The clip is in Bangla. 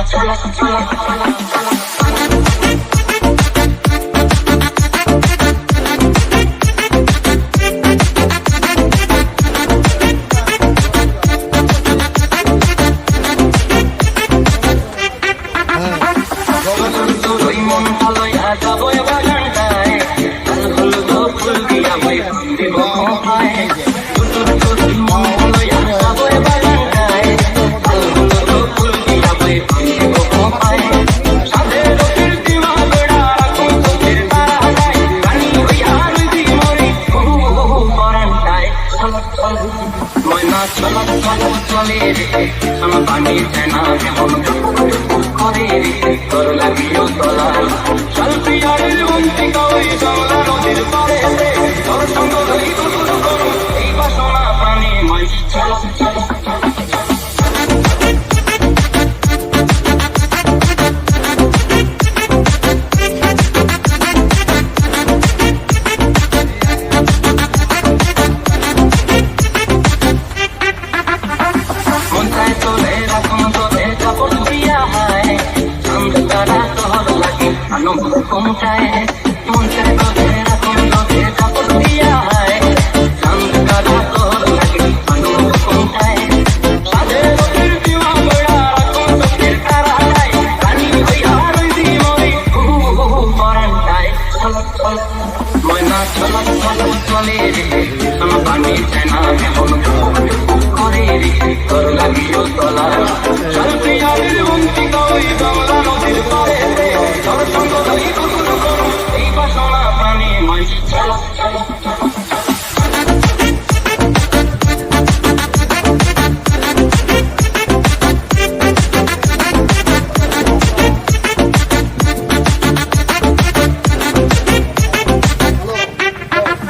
ময়না চল চল চল ময়না চল চল চলে রে সোনা যেমন করে মন চায় মন চায় পথে রাখুন পথে কাপড় দিয়া হয় চান্দ কারা তোর লাগে মানুষ মন চায় ময়না চলক চলক চলে রে সমাধানে চায় না এমন Bye.